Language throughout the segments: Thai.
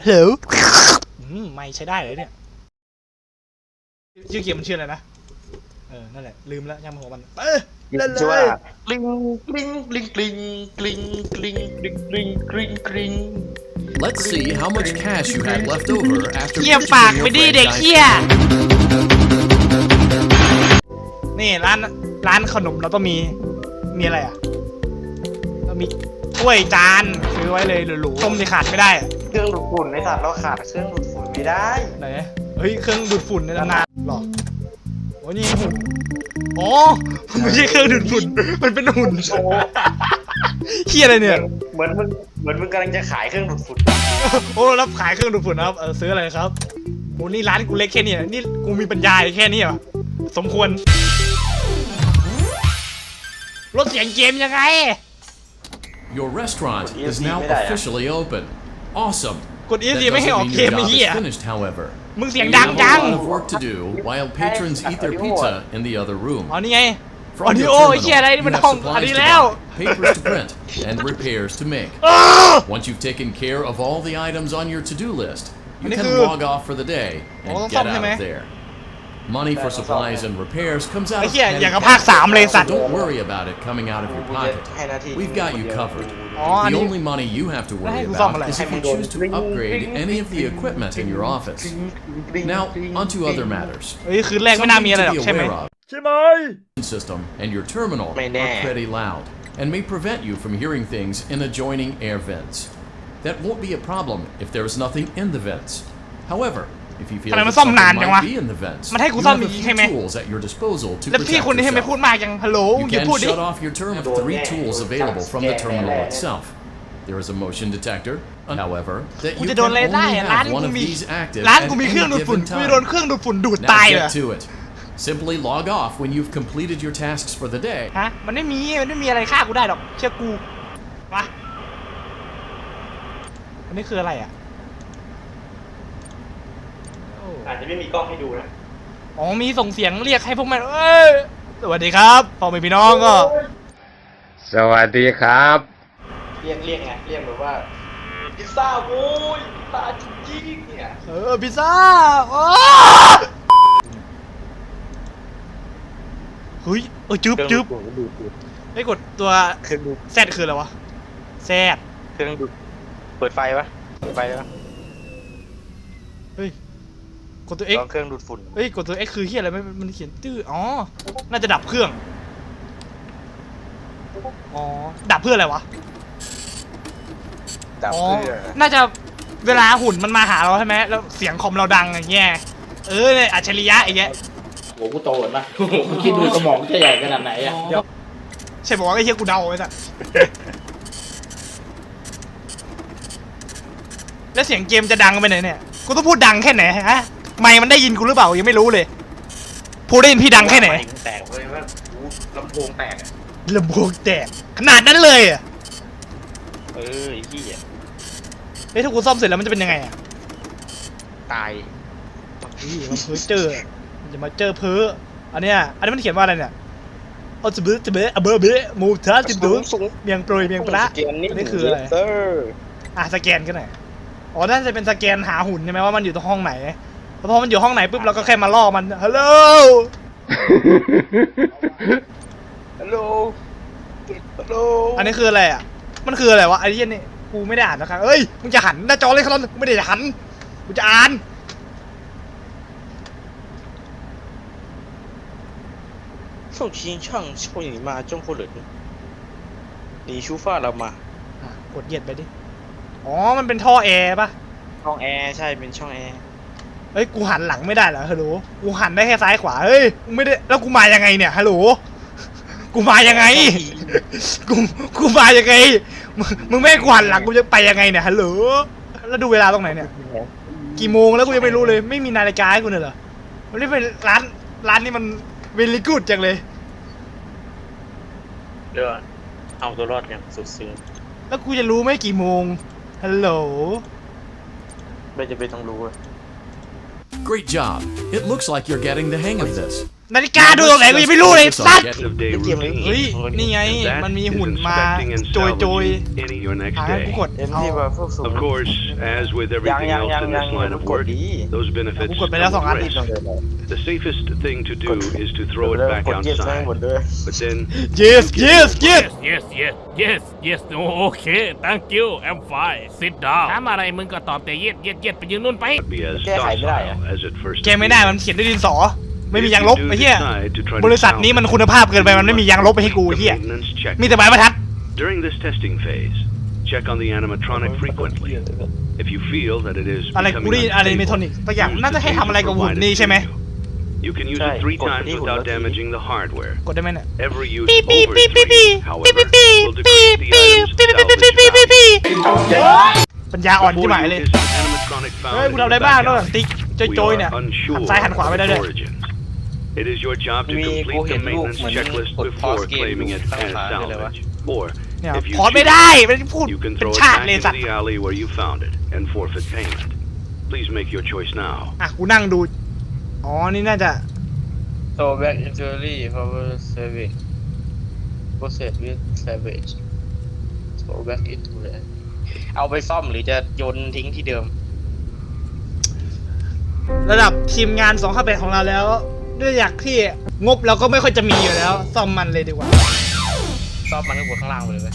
ฮัลโหลอืมไม่ใช้ได้เลยเนี่ย ชื่อเกมมันชื่ออะไรนะ เออ นั่นแหละ ลืมแล้วยังหัวมัน เออเล่นเลชื่อว่ายกลิ้งกลิ้งกลิ้งกลิ้งกลิ้งกลิ้งกลิ้งกลิ้งกลิ้งกลิ้ง Let's see how much cash you had left over after เยี่ยม purchasing ปาก your ไปดิเด็ก franchise เหี้ย game. นี่ร้านร้านขนมเราต้องมี มีอะไรอะเรามีถ้วยจานซื้อไว้เลยหรูๆต้มที่ขาดไม่ได้อะ เครื่องดูดฝุ่นไอ้สัตว์เราขาดเครื่องดูดฝุ่นไม่ได้ไหนเฮ้ยเครื่องดูดฝุ่นในตำนานหรอโอ้นี่หุ่นอ๋อมันไม่ใช่เครื่องดูดฝุ่นมันเป็นหุ่นโชว์เฮียอะไรเนี่ยเหมือนมึงเหมือนมึงกำลังจะขายเครื่องดูดฝุ่นโอ้รับขายเครื่องดูดฝุ่นนะครับเออซื้ออะไรครับโอ้นี่ร้านกูเล็กแค่นี้อะนี่กูมีปัญญาแค่นี้เหรอสมควรลดเสียงเกมยังไง Your restaurant Well, is ESP now ไม่ได้อะ officially open. Awesome. กด That ESC ไม่ให้ออก doesn't เก mean ม your ไอ้ job เหี้ย is finished, however. มึงเสียง You ดัง have จั a ง lot of work to do while patrons eat their pizza in the other room. อ๋อนี่ไง From อ๋อนี่ your โอ้ terminal, เฮียอะไรนี่ you มัน have ห้องอัน supplies นี้ to แล้ว buy, papers to print, and repairs to make. อ้า Once you've taken care of all the items on your to-do list, you Ano can ko? log off for the day and Oh, get tama out naman. of there. Money for Tama, supplies tama. and repairs comes out ไอ้ of เหี้ย petty อย่างกับ cash, ภาคสามเลยสัต so ว์ don't worry about it coming out of your กูจะ pocket. ให้หน้าที่ We've got you covered. อ๋ออัน The นี้ only money you have to worry Hey, who's about on is the if you choose to upgrade any of the equipment in your office. Now, onto other matters. เฮ้ยคืนแรกไม่น่ามีอะไรหรอก Something ใช่ไหม to be aware of. ใช่ไหม system and your terminal May are na. pretty loud and may prevent you from hearing things in adjoining air vents. That won't be a problem if there is nothing in the vents. However, if you feel ทำไมมันซ่อมนานจังวะ มันให้กูซ่อมอย่างนี้ใช่ไหมแล้วพี่คนนี้ให้ไม่พูดมากยังฮัลโหลอย่าพูดดิ There is a motion detector, however, that you can only have one of these active at any given time. Now get to it. Simply log off when you've completed your tasks for the day. ฮะมันไม่มีมันไม่มีอะไรฆ่ากูได้หรอกเชื่อกูมาอันนี้คืออะไรอะ อ้อาจจะไม่มีกล้องให้ดูนะอ๋อมีส่งเสียงเรียกให้พวกมันเอ้ยสวัสดีครับพ่อแม่พี่น้องก็สวัสดีครับ เรียกเรียกไงเรียกแบบว่าพิซซ่าโว้ยพิซซ่าจริงๆเนี่ยเออพิซซ่าอ้าเฮ้ยเออจึ๊บจึ๊บเครื่องดูดฝุ่นไอ้ยกดตัวเครื่องดูดแซดคืออะไรวะแซดเครื่องดูดเปิดไฟปะเปิดไฟปะเฮ้ยก ดตัว X ลองเครื่องดูดฝุ่นเฮ้ยกดตัว X คือเฮียอะไรไม่มันเขียนตื้ออ๋อ น่าจะดับเครื่อง อ๋อ ดับเพื่ออะไรวะ ดับอ๋อ เพื่อน่าจะเวลาหุ่นมันมาหาเราใช่ไหมแล้วเสียงคอมเราดังอย่างเงี้ย เออเนี่ยอัจฉริยะอย่างเงี้ยโหกูโตเห็นปะมึงคิดดูสมองจะใหญ่ขนาดไหนอะเดี๋ยว ใช่บอกว่าไอ้เฮียกูเดาไว้สัสแล้วเสียงเกมจะดังไปไหนเนี่ย กูต้องพูดดังแค่ไหนฮะ ไม่มันได้ยินกูหรือเปล่ายังไม่รู้เลยพูดได้ยินพี่ดังแค่ไหนม่แตกเลยว่าหูลำโพงแตกอะลำโพงแตกขนาดนั้นเลยเหรอะเออไอ้ที่อะเฮ้ยถ้ากูซ่อมเสร็จแล้วมันจะเป็นยังไงอะตายนี่มันเพ้อเจอมันจะมาเจอเพ้ออันเนี้ยอันนี้มันเขียนว่าอะไรเนี่ยเอาจะเบ้จะเบ้อะเบอร์เบ้มูทัสติดูเมียงโปรยเมียงปลา สแกนนี่อันนี้คืออะไร เซอร์อะสแกนกันหน่อยอ๋อน่าจะเป็นสแกนหาหุ่นใช่ไหมว่ามันอยู่ตรงห้องไหนแล้ว พอมันอยู่ห้องไหนปุ๊บเราก็แค่มาล่อมัน ฮัลโหล ฮัลโหลฮัลโหล อันนี้คืออะไรอ่ะ มันคืออะไรวะไอ้เหี้ยนี่กูไม่ได้อ่านนะครับเอ้ย มึงจะหันหน้าจอเลยครับกูไม่ได้จะหัน กูจะอ่าน 送情唱冲你妈中国人你出发了吗 อ่ะกดเหยียดไปดิ อ๋อ มันเป็นท่อแอร์ปะ ช่องแอร์ใช่เป็นช่องแอร์ เฮ้ยกูหันหลังไม่ได้เหรอฮัลโหลกูหันได้แค่ซ้ายขวาเฮ้ยกูไม่ได้แล้วกูมายังไงเนี่ยฮัลโหลกูมายังไงกูกูมายังไงมึงมึงไม่ให้กูหันหลังกูจะไปยังไงเนี่ยฮัลโหลแล้วดูเวลาตรงไหนเนี่ย กี่โมงแล้วกูยังไม่รู้เลย ไม่มีนาฬิกาให้กูเลยเหรอมันนี่เป็นร้านร้านนี้มันเวลิกูดจังเลยเดี๋ยวเอาตัวรอดอย่างสุดซึ้งแล้วกูจะรู้ไหมกี่โมงฮัลโหลไม่จะเป็นต้องรู้อะ Great job. It looks like you're getting the hang of this. นาฬิกาดูตรงไหนกูยังไม่รู้เลย Focus on สัตว์ getting- of day Cái gì mà- routine. เฮ้ย นี่ไง That มันมี is หุ่นมา inspecting and โจยโจย salvaging any your next หาให้ day. กูกดเอ็มเอาที่ว่าพวกสูง Of course, as with ยัง everything ยัง else ยัง in ยัง this line of กด work, ดี those benefits กูกดไปแล้วสอง come อัน with อีก risk. The safest thing to do is to throw it back กดเย็ดให้หมด outside. ด้วย But then, yes yes yes yes yes yes yes โอเค thank you I'm fine sit down ถามอะไรมึงก็ตอบแต่ yes yes yes ไปยืนนู่นไป be as Cái hải mới lại docile as it first แกไม่ได้มัน appears. เขียนด้วยดินสอ ไม่มี If ยาง you ลบ do ไอ้เหี้ย decide to try to บริษัทนี้มัน salvage คุณภาพเกินไปมันไม่มียางลบไปให้กูไอ้ the เหี้ย maintenance มี checklist. แต่ใบบรรทัด During this testing phase, check on the animatronic frequently. If you feel that it is อะไรกูได้ยินอะไรเมทอนิกสักอย่างน่าจะให้ทำอะไรกับหุ่นนี่ใช่ไหม You can use Sai, it three cột times đi, hụt without nó thì- damaging the hardware. กดได้ไหมเนี่ย Every use Beep, beep, over beep, beep, three, beep. however, Beep, beep, will beep, decrease the beep, item's beep, beep, beep, beep, beep, beep, salvage beep, value. beep. ปัญญาอ่อนที่ Before หมาย you เลย is an animatronic เฮ้ย found กู in ทำอะไร the บ้าง back นอก alley. จากติ๊ก We โจยๆเนี่ย are หัน unsure ซ้ายหันขวาไม่ได้ of ด้วย its origins. It is your job to มี complete กู the เห็นรูป maintenance เหมือน checklist กด before pause game claiming อยู่ it ข้าง as ขวาคืออะไรวะ salvage. Or เนี่ย if you พอไม่ choose, ได้ไม่ได้พูด you can เป็น throw it ชาติ back เลย into สัตว์ the alley where you found it and forfeit payment. Please make your choice now. อะกูนั่งดู อ๋อ นี่น่าจะ so back injury power saving process with savage so back into the เอาไปซ่อมหรือจะโยนทิ้งที่เดิม ระดับทีมงาน2 5 8ของเราแล้ว ด้วยอยากที่งบเราก็ไม่ค่อยจะมีอยู่แล้ว ซ่อมมันเลยดีกว่าซ่อมมันก็บนข้างล่างไปเลยไหม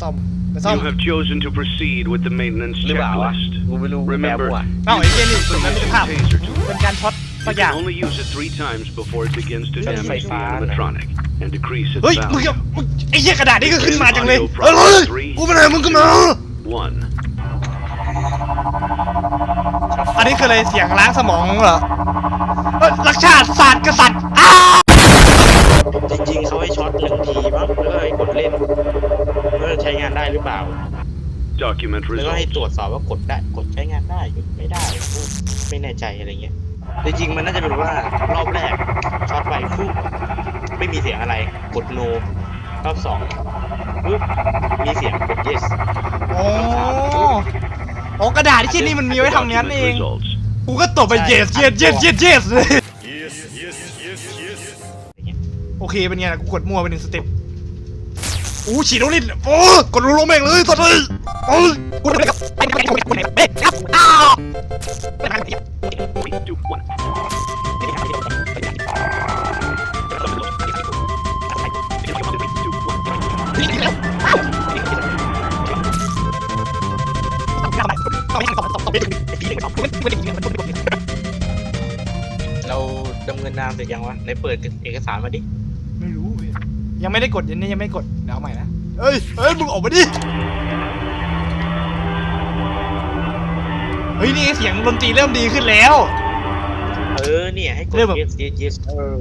ซ่อมไปซ่อม You have chosen to proceed with the maintenance หรือเปล่าวะ checklist. กูไม่รู้กูแปล Remember, มั่วเอ้าไอ้เหี้ยนี่ use มันไม่ the ได้ภาพ taser to เป็นการช็อตสัก You อย่าง can only use it three times before it begins to That's damage the fine. animatronic and decrease its เฮ้ย มึง value. จะมึงไอ้เหี้ยกระดาษนี่ก็ขึ้นมาจังเลยเฮ้ยกูไม่ได้มึงก็มา One. อันนี้คืออะไรเสียงล้างสมองเหรอ เอ้ยรักชาติศาสตร์กษัตริย์อ้าจริงๆเขาให้ช็อตหนึ่งทีมั้งแล้วก็ให้กดเล่นว่าใช้งานได้หรือเปล่า Document แล้วก็ให้ results. ตรวจสอบว่ากดได้กดใช้งานได้หรือไม่ได้ไม่แน่ใจอะไรเงี้ยแต่จริงๆมันน่าจะเป็นว่ารอบแรกช็อตไปปุ๊บไม่มีเสียงอะไรกด no รอบสองปุ๊บมีเสียงกด yes โอ้โอ้กระดาษที่นี่มันมีไว้ทำงั้น Document เอง results. กูก็ตบไป yes yes yes yes yes เลยโอเเคเป็นไงล่ะกูกดมั่วไปหนึ่งสเต็ปอู้ฉีดโดนลิ้นโอ้กดลงแม่งเลยสัตว์เลยโอ้ยกูไม่ได้กับไปไปไปไปไปครับอ้าว Three, two, one. เราดำเนินนามเสร็จยังวะไหนเปิดเอกสารมาดิไม่รู้เว้ ยยังไม่ได้กดยันนี่ยังไม่กดเดี๋ยวเอาใหม่นะเอ้ยเอ้ยมึงออกมาดิเฮ้ยนี่เสียงดนตรีเริ่มดีขึ้นแล้ว เออเนี่ยให้กด เรื่องแบบ yes yes yes เออ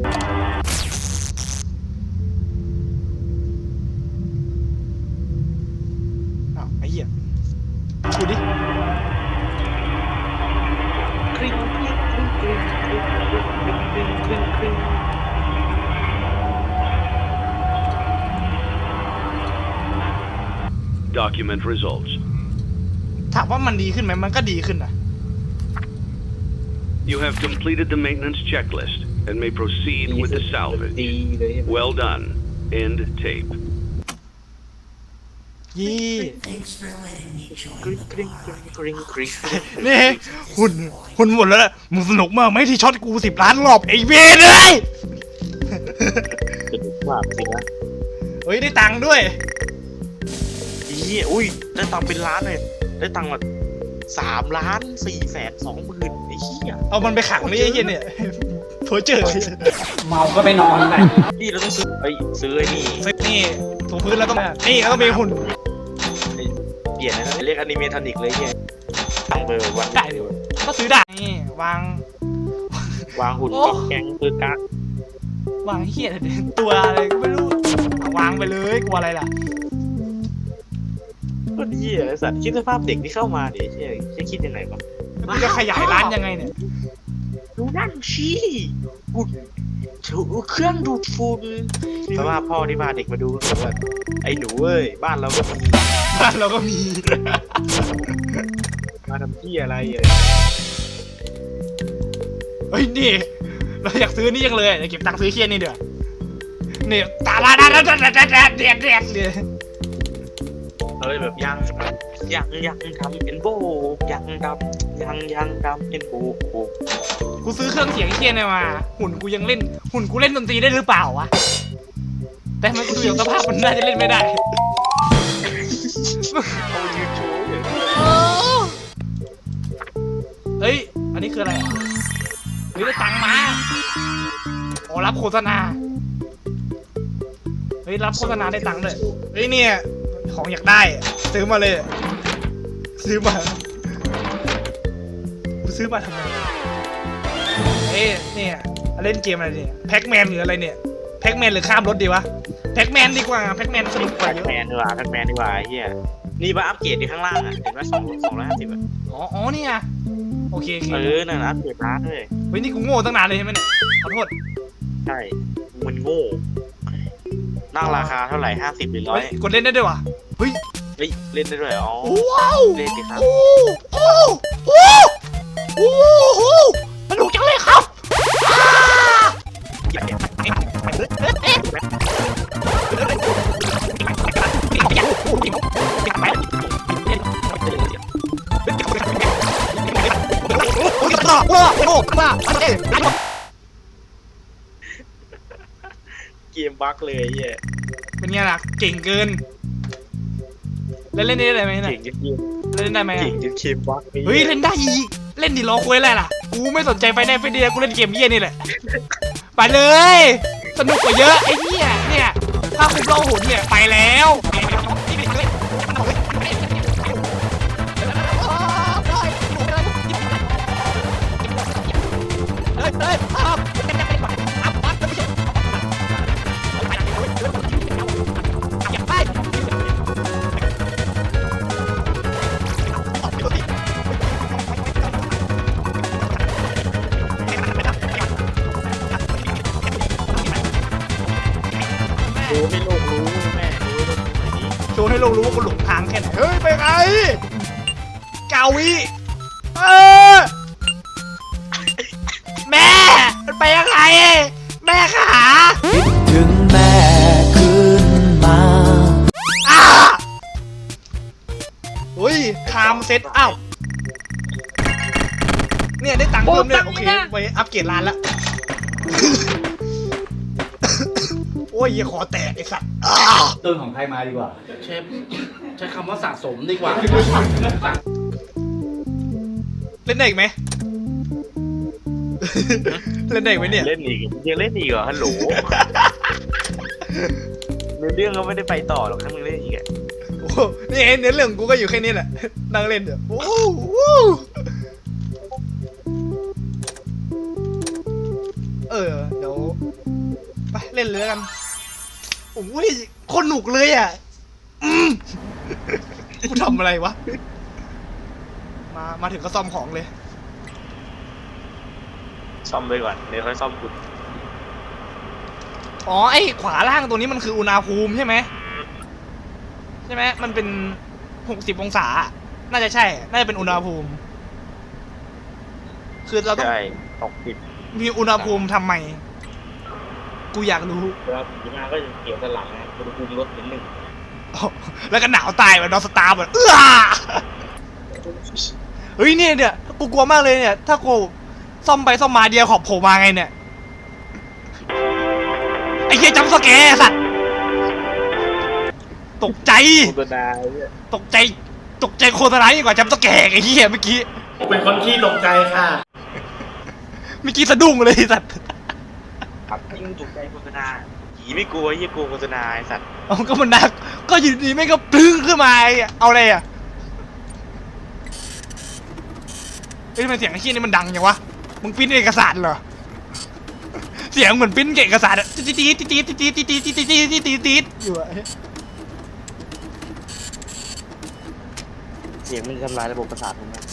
Document results. ถามว่ามันดีขึ้นไหมมันก็ดีขึ้นนะ You have completed the maintenance checklist and may proceed with the ดี salvage. เลยใช่ไหม Well done. End tape. ยี่กริ๊งกริ๊งกริ๊งกริ๊งกริ๊งนี่หุ่นหุ่นหมดแล้วนะมึงสนุกมากไหมที่ช็อตกูสิบล้านรอบไอ้เวรเลยสนุกมากสินะเฮ้ยได้ตังค์ด้วย อีอุ้ยได้ตังค์เป็นล้านเลยได้ตังค์แบบสามล้านสี่แสนสองหมื่นไอ้เหี้ยเอามันไปขังนี่ไอ้เหี้ยเนี่ยเพอเจอเมาก็ไปนอนนะนี่เราต้องซื้อไอ้ยซื้อไอ้นี่ซึ่งนี่ถูพื้นแล้วต้องนี่แล้วก็มีหุ่นเปลี่ยนนะเรียกอนิเมทอนิกเลยเหี้ยตังค์ไปแบบวันได้ดิก็ซื้อได้นี่วาง วางหุ่นโอ้กอบแกงปืนกะวางเหี้ยอะไรเนี่ยตัวอะไรก็ไม่รู้เอาวางไปเลยกลัวอะไรล่ะ ก็เหี้ยไอ้สัตว์คิดสภาพเด็กที่เข้ามาดิเหี้ยจะคิดยังไงวะกูจะขยายร้านยังไงเนี่ย ดูนั่นชี้หุ่นถูเครื่องดูดฝุ่นสภาพพ่อที่พาเด็กมาดูก็แบบไอ้หนูเอ้ยบ้านเราก็มีบ้านเราก็มี มาทำที่อะไรอะเฮ้ยนี่ เราอยากซื้อนี่ยังเลยอยากเก็บตังค์ซื้อเคียนี่เดี๋ยวนี่ตาลาดาดาดาดาดาดาเด็ดเด็ดเลย เอ้ยแบบยังยังยังทำเป็นโบยังดำยังยังดำเป็นโบกูซื้อเครื่องเสียงเคียนี่มา หุ่นกูยังเล่น หุ่นกูเล่นดนตรีได้หรือเปล่าวะ แต่มันกูดูอย่างสภาพมันน่าจะเล่นไม่ได้เอายืนโชว์เลยเฮ้ย อันนี้คืออะไรอะเฮ้ยได้ตังค์มาอ๋อรับโฆษณา เฮ้ย รับโฆษณาได้ตังค์ด้วยเฮ้ยเนี่ย ของอยากได้ ซื้อมาเลย ซื้อมากูซื้อมาทำไมเฮ้ยเนี่ยเล่นเกมอะไรเนี่ยแพ็กแมนหรืออะไรเนี่ยแพ็กแมนหรือข้ามรถดีวะแพ็กแมนดีกว่าแพ็กแมนสนุกกว่าแพ็เยกอะแมนดีกว่าแพ็กแมนดีกว่าไอ้เฮียนี่มาอัปเกรดที่ข้างล่างอะเห็นว่าสองสองร้อยห้าสิบอะอ๋ออ๋อนี่ไงโอเคโอเคเออนั่นนะอัปเกรดร้านด้วยเฮ้ยนี่กูโง่ตั้งนานเลยใช่ไหมเนี่ยขอโทษใช่มันโง่นั่งราคาเท่าไหร่ห้าสิบหรือร้อเฮ้ยยกดเล่นได้ด้วยวะ เฮ้ย เฮ้ยเล่นได้ด้วยเหรออ๋อว้าวเล่นดิครับ โอ้โอ้โอ้โอ้โหสนุกจังเลยครับอ่าโอ้ยบ้าบ้าโอ้บ้าเอ้ยเกมบั๊กเลยไอ้เฮียเป็นไงล่ะ เก่งเกิน แล้วเล่นได้ไหมเนี่ยเก่งจนเกมเล่นได้ไหมอะเก่งจนเกมบั๊กไอ้เฮ้ยหี้เล่นได้อีกเล่นดิรอคุยอะไรล่ะกูไม่สนใจไฟแนนซ์ไฟเดียกูเล่นเกมเยี่ยนี่แหละไปเลย สนุกกว่าเยอะไอ้เหี้ยเนี่ยถ้าคุมเราหุ่นเนี่ยไปแล้ว ให้เรารู้ว่ากูหลงทางแค่ไหนเฮ้ยไปไงเกาวิเออแม่มันไปยังไงแม่ขาถึงแม่ขึ้นมาอ้าเฮ้ยคามเซ็ตอ้าวเนี่ยได้ตังค์เพิ่มเนี่ยโอเคไปอัปเกรดร้านละ อ้ยอย่าขอแตกไอ้สัตว์อ้าวต้นของใครมาดีกว่า เชฟใช้คำว่าสะสมดีกว่าเล่นได้อีกไหม เล่นได้อีกไหมเนี่ย เล่นอีกยังเล่นอีกเหรอฮัลโหลในเรื่องก็ไม่ได้ไปต่อหรอกถ้ามึงเล่นอีกอะโอ้โหนี่เองเนื้อเรื่องกูก็อยู่แค่นี้แหละ นั่งเล่นเดี๋ยวโอ้โหเออ เดี๋ยว ไปเล่นเลยแล้วกัน โอ้ยคนหนุกเลยอะอืมกูทำอะไรวะ มามาถึงก็ซ่อมของเลย ซ่อมไปก่อนเดี๋ยวค่อยซ่อมคุณอ๋อไอ้ขวาล่างตัวนี้มันคืออุณหภูมิใช่ไหมใช่ไหมมันเป็นหกสิบองศา น่าจะใช่ น่าจะเป็นอุณหภูมิ คือเราต้องใช่ตกติดมีอุณหภูมิทำไม กูอยากรู้เวลาผีมาก็จะเกี่ยวสนหลังนะอุณหภูมิลดนิดหนึ่งอ๋อแล้วก็หนาวตายแบบนอนสตาร์แบบเออเฮ้ยเนี่ยเนี่ยกูกลัวมากเลยเนี่ย ถ้ากูซ่อมไปซ่อมมาเดียวขอบโผล่มาไงเนี่ยไอ้เหี้ยจำสแกร์สัตว์ตกใจ โฆษณาเนี่ยตกใจ ตกใจโฆษณายิ่งกว่าจำสแกร์ไอ้เหี้ยเมื่อกี้เป็นคนขี้ตกใจค่ะ เมื่อกี้สะดุ้งเลยไอ้สัตว์ขับ ยิ่งถูกใจโฆษณาผีไม่กลัวยี่กลัวโฆษณาไอ้สัตว์เอาก็มันนัก ก็อยู่ดีไม่ก็ปลึ้งขึ้นมาไอ้เอาอะไรอะเฮ้ยทำไมเสียงไอ้เหี้ยนี่มันดังอย่างวะ มึงปริ้นเอกสารเหรอ เสียงเหมือนปริ้นเอกสารอะตีดตีดตีดตีดตีดตีดตีดตีดตีดตีดตีดตีดอยู่อะเสียงมันทำลายระบบประสาทผมนะ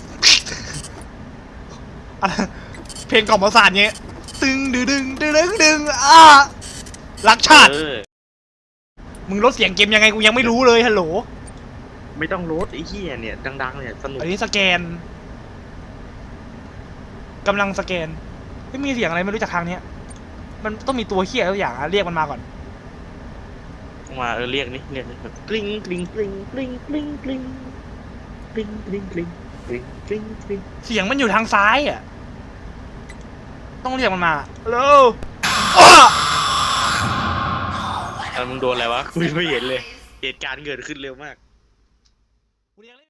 อะไรเพลงกล่อมประสาทเงี้ย ดึงดึงดึงดึงดึงดึงอะลักชาติมึงลดเสียงเกมยังไงกูยังไม่รู้เลยฮัลโหล ไม่ต้องลดไอ้เหี้ยเนี่ย ดังๆเนี่ยสนุกอันนี้สแกนกำลังสแกนไม่มีเสียงอะไรไม่รู้จากทางเนี้ย มันต้องมีตัวเคี้ยอะไรสักอย่างอะเรียกมันมาก่อน มาเออเรียกนี่เรียกนี่กริ้งกริ้งกริ้งกริ้งกริ้งกริ้งกริ้งกริ้งกริ้งกริ้งกริ๊งเสียงมันอยู่ทางซ้ายอะ ต้องเรียกมันมาฮัลโหลตอนมึงโดนอะไรวะคุยไม่เห็นเลย เหตุการณ์เกิดขึ้นเร็วมาก